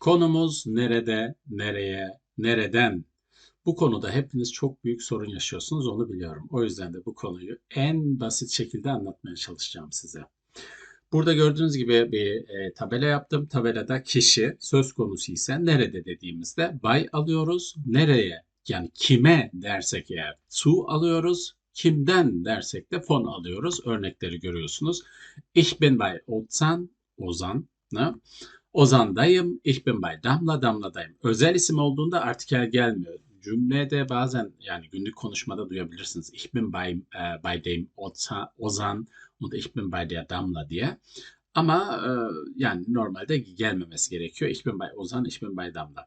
Konumuz nerede, nereye, nereden? Bu konuda hepiniz çok büyük sorun yaşıyorsunuz onu biliyorum. O yüzden de bu konuyu en basit şekilde anlatmaya çalışacağım size. Burada gördüğünüz gibi bir e, tabela yaptım. Tabelada kişi söz konusu ise nerede dediğimizde by alıyoruz. Nereye yani kime dersek eğer zu alıyoruz. Kimden dersek de von alıyoruz. Örnekleri görüyorsunuz. Ich bin bei Ozan, Ozan. Ne? Ozan'dayım. Ich bin bei Damla, Damla'dayım. Özel isim olduğunda artikel gelmiyor. Cümlede bazen yani günlük konuşmada duyabilirsiniz. Ich bin bei, e, bei dem Ozan und ich bin bei der Damla diye. Ama e, yani normalde gelmemesi gerekiyor. Ich bin bei Ozan, ich bin bei Damla.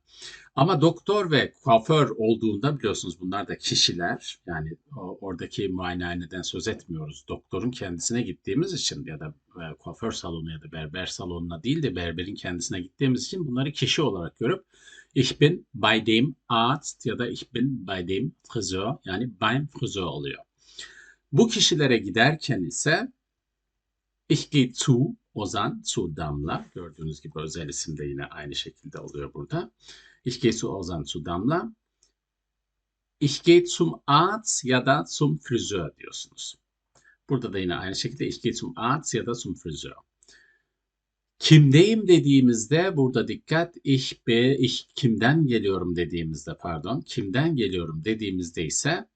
Ama doktor ve kuaför olduğunda biliyorsunuz bunlar da kişiler. Yani o, oradaki muayenehaneden söz etmiyoruz. Doktorun kendisine gittiğimiz için ya da e, kuaför salonu ya da berber salonuna değil de berberin kendisine gittiğimiz için bunları kişi olarak görüp ich bin bei dem Arzt ya da ich bin bei dem Friseur yani beim Friseur oluyor. Bu kişilere giderken ise ich gehe zu Ozan, zu Damla. Gördüğünüz gibi özel isim de yine aynı şekilde oluyor burada. Ich gehe zu Ozan, zu Damla. Ich gehe zum Arzt ya da zum Friseur diyorsunuz. Burada da yine aynı şekilde ich gehe zum Arzt ya da zum Friseur. Kimdeyim dediğimizde burada dikkat ich be ich kimden geliyorum dediğimizde pardon kimden geliyorum dediğimizde ise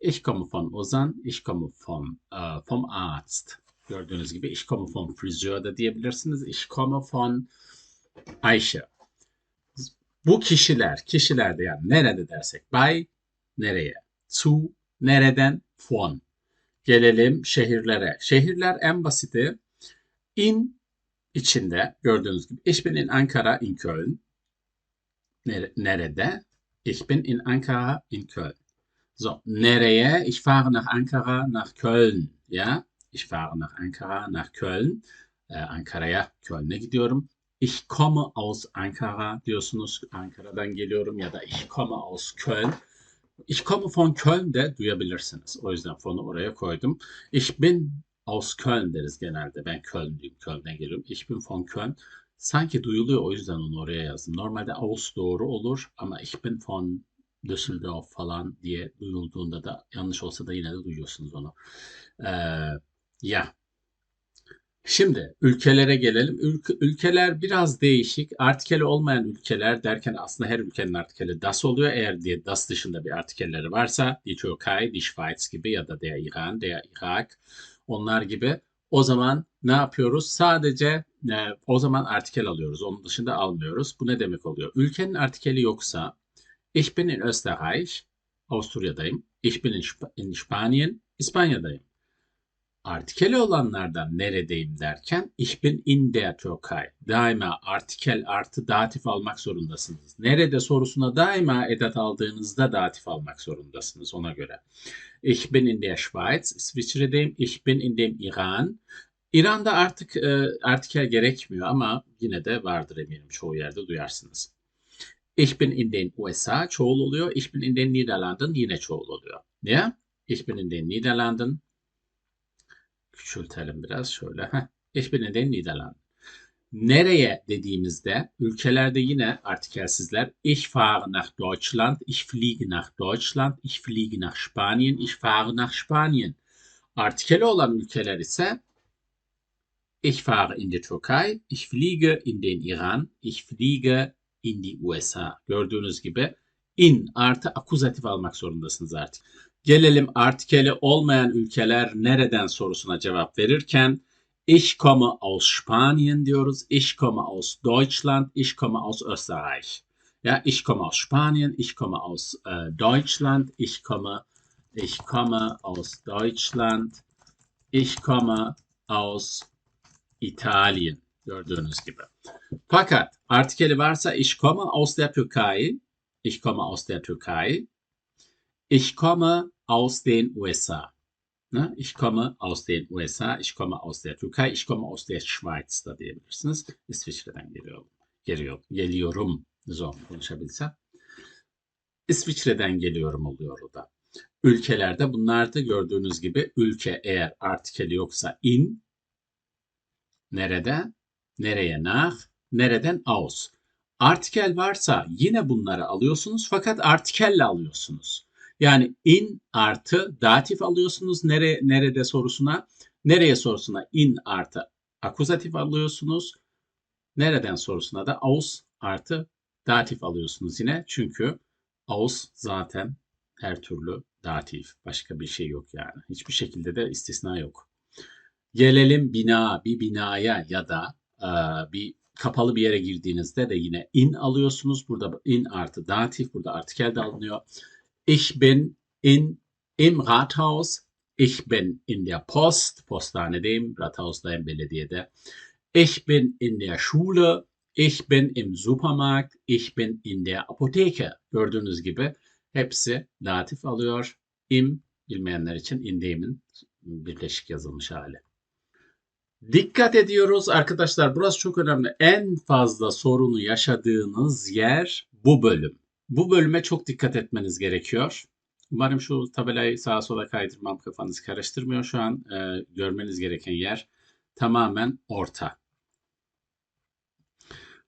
ich komme von Ozan, ich komme vom, uh, vom Arzt. Gördüğünüz gibi ich komme vom Friseur da diyebilirsiniz. Ich komme von Ayşe. Bu kişiler, kişilerde yani nerede dersek by, nereye, zu, nereden, von. Gelelim şehirlere. Şehirler en basiti in içinde gördüğünüz gibi ich bin in Ankara, in Köln. Nerede? Ich bin in Ankara, in Köln. So, nereye? Ich fahre nach Ankara, nach Köln. Ja, ich fahre nach Ankara, nach Köln. Ee, Ankara'ya, Köln'e gidiyorum. Ich komme aus Ankara diyorsunuz. Ankara'dan geliyorum ya da ich komme aus Köln. Ich komme von Köln de duyabilirsiniz. O yüzden fonu oraya koydum. Ich bin aus Köln deriz genelde. Ben Köln'lüyüm. Köln'den geliyorum. Ich bin von Köln. Sanki duyuluyor o yüzden onu oraya yazdım. Normalde aus doğru olur ama ich bin von Düsseldorf falan diye duyulduğunda da yanlış olsa da yine de duyuyorsunuz onu. Ee, ya. Şimdi ülkelere gelelim. Ülke, ülkeler biraz değişik. Artikeli olmayan ülkeler derken aslında her ülkenin artikeli das oluyor. Eğer diye das dışında bir artikelleri varsa die Türkei, die Schweiz gibi ya da der İran, der Irak onlar gibi o zaman ne yapıyoruz? Sadece e, o zaman artikel alıyoruz. Onun dışında almıyoruz. Bu ne demek oluyor? Ülkenin artikeli yoksa ich bin in Österreich, Avusturya'dayım. Ich bin in, Sp in Spanien, İspanya'dayım. Artikeli olanlardan neredeyim derken ich bin in der Türkei. Daima artikel artı datif almak zorundasınız. Nerede sorusuna daima edat aldığınızda datif almak zorundasınız ona göre. Ich bin in der Schweiz, İsviçre'deyim. Ich bin in dem İran. İran'da artık e, artikel gerekmiyor ama yine de vardır eminim çoğu yerde duyarsınız. Ich bin in den USA çoğul oluyor. Ich bin in den Niederlanden yine çoğul oluyor. Ya? Ich bin in den Niederlanden. Küçültelim biraz şöyle. Heh. İn den Niederlanden. Nereye dediğimizde ülkelerde yine artikelsizler. Ich fahre nach Deutschland, ich fliege nach Deutschland, ich fliege nach Spanien, ich fahre nach Spanien. Artikeli olan ülkeler ise ich fahre in die Türkei, ich fliege in den Iran, ich fliege in die USA. Gördüğünüz gibi in artı akuzatif almak zorundasınız artık. Gelelim artikeli olmayan ülkeler nereden sorusuna cevap verirken Ich komme aus Spanien diyoruz. Ich komme aus Deutschland. Ich komme aus Österreich. Ja, ich komme aus Spanien. Ich komme aus äh, Deutschland. Ich komme, ich komme aus Deutschland. Ich komme aus Italien. Gördüğünüz gibi. Fakat artikeli varsa ich komme aus der Türkei. Ich komme aus der Türkei. Ich komme aus den USA. Ne? Ich komme aus den USA, ich komme aus der Türkei, ich komme aus der Schweiz da diyebilirsiniz. İsviçre'den geliyorum. Geliyor, geliyorum. Zor konuşabilsem. İsviçre'den geliyorum oluyor o da. Ülkelerde bunlar da gördüğünüz gibi ülke eğer artikeli yoksa in, nerede, nereye nach, nereden aus. Artikel varsa yine bunları alıyorsunuz fakat artikelle alıyorsunuz. Yani in artı datif alıyorsunuz nere, nerede sorusuna. Nereye sorusuna in artı akuzatif alıyorsunuz. Nereden sorusuna da aus artı datif alıyorsunuz yine. Çünkü aus zaten her türlü datif. Başka bir şey yok yani. Hiçbir şekilde de istisna yok. Gelelim bina, bir binaya ya da e, bir kapalı bir yere girdiğinizde de yine in alıyorsunuz. Burada in artı datif, burada artikel de alınıyor. Ich bin in im Rathaus, ich bin in der Post, postanedeyim, Rathaus'dayım belediyede. Ich bin in der Schule, ich bin im Supermarkt, ich bin in der Apotheke. Gördüğünüz gibi hepsi datif alıyor. Im bilmeyenler için indeyimin birleşik yazılmış hali. Dikkat ediyoruz arkadaşlar burası çok önemli. En fazla sorunu yaşadığınız yer bu bölüm. Bu bölüme çok dikkat etmeniz gerekiyor. Umarım şu tabelayı sağa sola kaydırmam kafanızı karıştırmıyor. Şu an e, görmeniz gereken yer tamamen orta.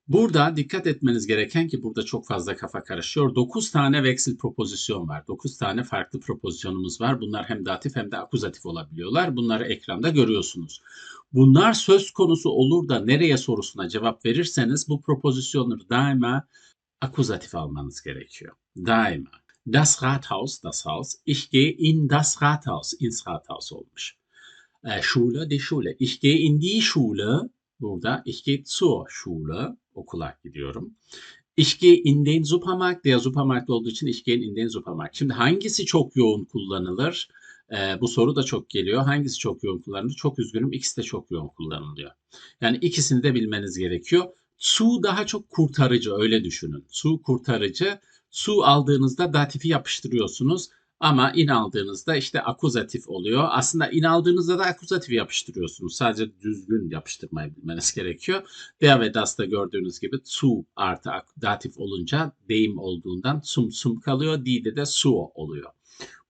Burada dikkat etmeniz gereken ki burada çok fazla kafa karışıyor. 9 tane veksil propozisyon var. 9 tane farklı propozisyonumuz var. Bunlar hem datif hem de akuzatif olabiliyorlar. Bunları ekranda görüyorsunuz. Bunlar söz konusu olur da nereye sorusuna cevap verirseniz bu propozisyonları daima akuzatif almanız gerekiyor. Daima. Das Rathaus, das Haus. Ich gehe in das Rathaus, ins Rathaus olmuş. E, Schule, die Schule. Ich gehe in die Schule. Burada ich gehe zur Schule okula gidiyorum. Ich gehe in den Supermarkt. Der Supermarkt olduğu için ich gehe in den Supermarkt. Şimdi hangisi çok yoğun kullanılır? Ee, bu soru da çok geliyor. Hangisi çok yoğun kullanılır? Çok üzgünüm. İkisi de çok yoğun kullanılıyor. Yani ikisini de bilmeniz gerekiyor. Su daha çok kurtarıcı öyle düşünün. Su kurtarıcı. Su aldığınızda datifi yapıştırıyorsunuz. Ama in aldığınızda işte akuzatif oluyor. Aslında in aldığınızda da akuzatif yapıştırıyorsunuz. Sadece düzgün yapıştırmayı bilmeniz gerekiyor. Der ve das'ta gördüğünüz gibi su artı datif olunca deyim olduğundan sum sum kalıyor. Di'de de su oluyor.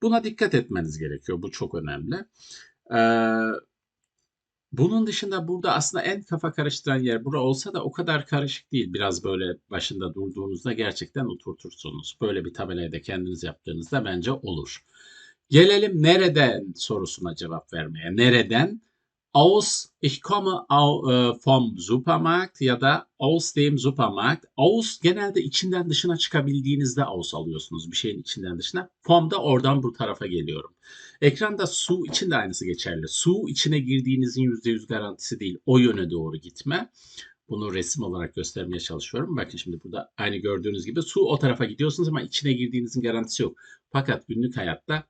Buna dikkat etmeniz gerekiyor. Bu çok önemli. Ee, bunun dışında burada aslında en kafa karıştıran yer bura olsa da o kadar karışık değil. Biraz böyle başında durduğunuzda gerçekten oturtursunuz. Böyle bir tabelayı da kendiniz yaptığınızda bence olur. Gelelim nereden sorusuna cevap vermeye. Nereden? Aus, ich komme äh, vom Supermarkt ya da aus dem Supermarkt. Aus genelde içinden dışına çıkabildiğinizde aus alıyorsunuz bir şeyin içinden dışına. Vom da oradan bu tarafa geliyorum. Ekranda su için de aynısı geçerli. Su içine girdiğinizin %100 garantisi değil. O yöne doğru gitme. Bunu resim olarak göstermeye çalışıyorum. Bakın şimdi burada aynı gördüğünüz gibi su o tarafa gidiyorsunuz ama içine girdiğinizin garantisi yok. Fakat günlük hayatta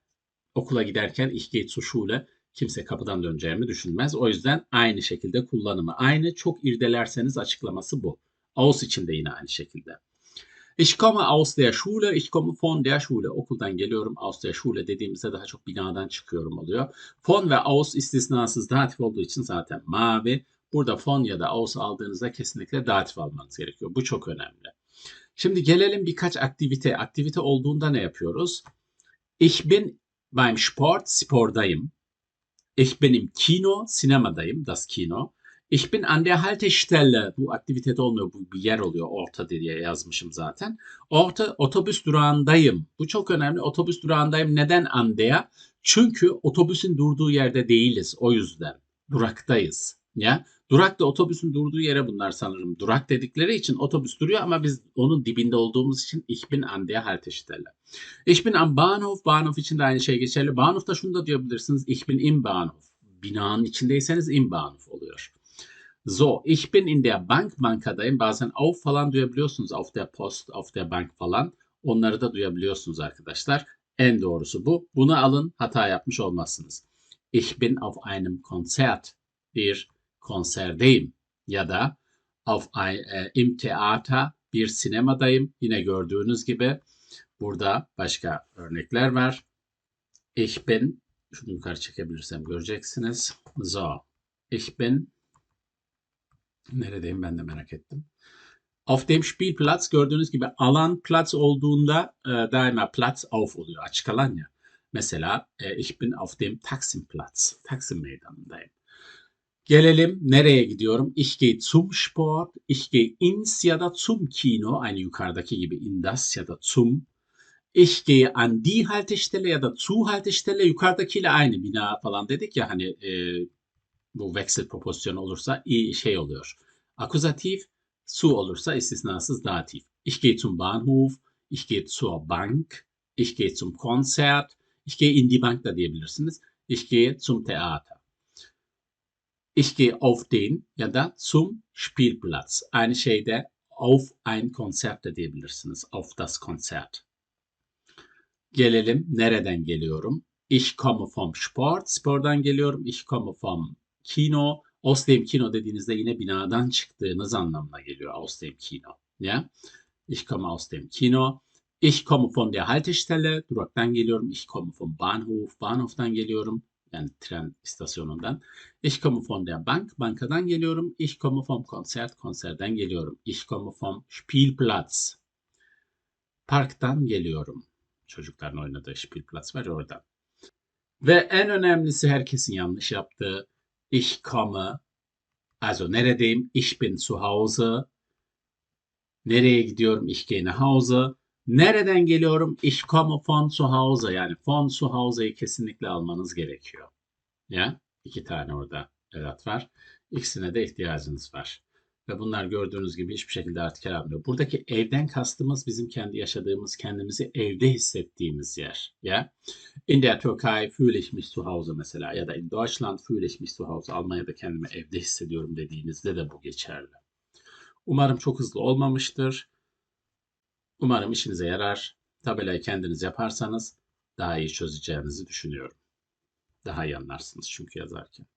okula giderken zur Schule kimse kapıdan döneceğimi düşünmez. O yüzden aynı şekilde kullanımı aynı. Çok irdelerseniz açıklaması bu. Aus için de yine aynı şekilde. Ich komme aus der Schule, ich komme von der Schule. Okuldan geliyorum, aus der Schule dediğimizde daha çok binadan çıkıyorum oluyor. Von ve aus istisnasız datif olduğu için zaten mavi. Burada von ya da aus aldığınızda kesinlikle datif almanız gerekiyor. Bu çok önemli. Şimdi gelelim birkaç aktivite. Aktivite olduğunda ne yapıyoruz? Ich bin beim Sport, spordayım. Ich bin im Kino, sinemadayım, das Kino. Ich bin an der Haltestelle. Bu aktivitede olmuyor, bu bir yer oluyor. Orta diye yazmışım zaten. Orta otobüs durağındayım. Bu çok önemli. Otobüs durağındayım. Neden an der? Çünkü otobüsün durduğu yerde değiliz. O yüzden duraktayız. Ya durak da otobüsün durduğu yere bunlar sanırım. Durak dedikleri için otobüs duruyor ama biz onun dibinde olduğumuz için ich bin an der Haltestelle. Ich bin am Bahnhof. Bahnhof için de aynı şey geçerli. Bahnhof'ta şunu da diyebilirsiniz. Ich bin im Bahnhof. Binanın içindeyseniz im Bahnhof oluyor. So, ich bin in der Bank, bankadayım. Bazen auf falan duyabiliyorsunuz. Auf der Post, auf der Bank falan. Onları da duyabiliyorsunuz arkadaşlar. En doğrusu bu. Bunu alın, hata yapmış olmazsınız. Ich bin auf einem Konzert. Bir konserdeyim. Ya da auf ein, e, im Theater bir sinemadayım. Yine gördüğünüz gibi burada başka örnekler var. Ich bin şunu yukarı çekebilirsem göreceksiniz. So. Ich bin neredeyim ben de merak ettim. Auf dem Spielplatz gördüğünüz gibi alan Platz olduğunda e, daima Platz auf oluyor. Açık alan ya. Mesela e, ich bin auf dem Taksimplatz. Taksim meydanındayım. Gelelim nereye gidiyorum? Ich gehe zum Sport, ich gehe ins ya da zum Kino, aynı yukarıdaki gibi in das ya da zum. Ich gehe an die Haltestelle ya da zu Haltestelle yukarıdakiyle aynı bina falan dedik ya hani e, bu veksel propozisyonu olursa i şey oluyor. Akuzatif, zu olursa istisnasız datif. Ich gehe zum Bahnhof, ich gehe zur Bank, ich gehe zum Konzert, ich gehe in die Bank da diyebilirsiniz. Ich gehe zum Theater. Ich gehe auf den ya da zum Spielplatz. Aynı şeyde auf ein Konzert de diyebilirsiniz. Auf das Konzert. Gelelim nereden geliyorum? Ich komme vom Sport. Spordan geliyorum. Ich komme vom Kino. Aus dem Kino dediğinizde yine binadan çıktığınız anlamına geliyor. Aus dem Kino. Ya? Ich komme aus dem Kino. Ich komme von der Haltestelle. Duraktan geliyorum. Ich komme vom Bahnhof. Bahnhoftan geliyorum. Yani tren istasyonundan. Ich komme der Bank. Bankadan geliyorum. Ich komme vom. Konserden geliyorum. Ich komme Spielplatz. Parktan geliyorum. Çocukların oynadığı Spielplatz var ya oradan. Ve en önemlisi herkesin yanlış yaptığı ich komme also neredeyim? Ich bin zu Hause. Nereye gidiyorum? Ich gehe nach Hause. Nereden geliyorum? Ich komme von zu Hause. Yani von zu Hause'yi kesinlikle almanız gerekiyor. Ya iki tane orada edat var. İkisine de ihtiyacınız var. Ve bunlar gördüğünüz gibi hiçbir şekilde artikel almıyor. Buradaki evden kastımız bizim kendi yaşadığımız, kendimizi evde hissettiğimiz yer. Ya In der Türkei fühle ich mich zu Hause mesela ya da in Deutschland fühle ich mich zu Hause. Almanya'da kendimi evde hissediyorum dediğinizde de bu geçerli. Umarım çok hızlı olmamıştır. Umarım işinize yarar. Tabelayı kendiniz yaparsanız daha iyi çözeceğinizi düşünüyorum. Daha iyi anlarsınız çünkü yazarken.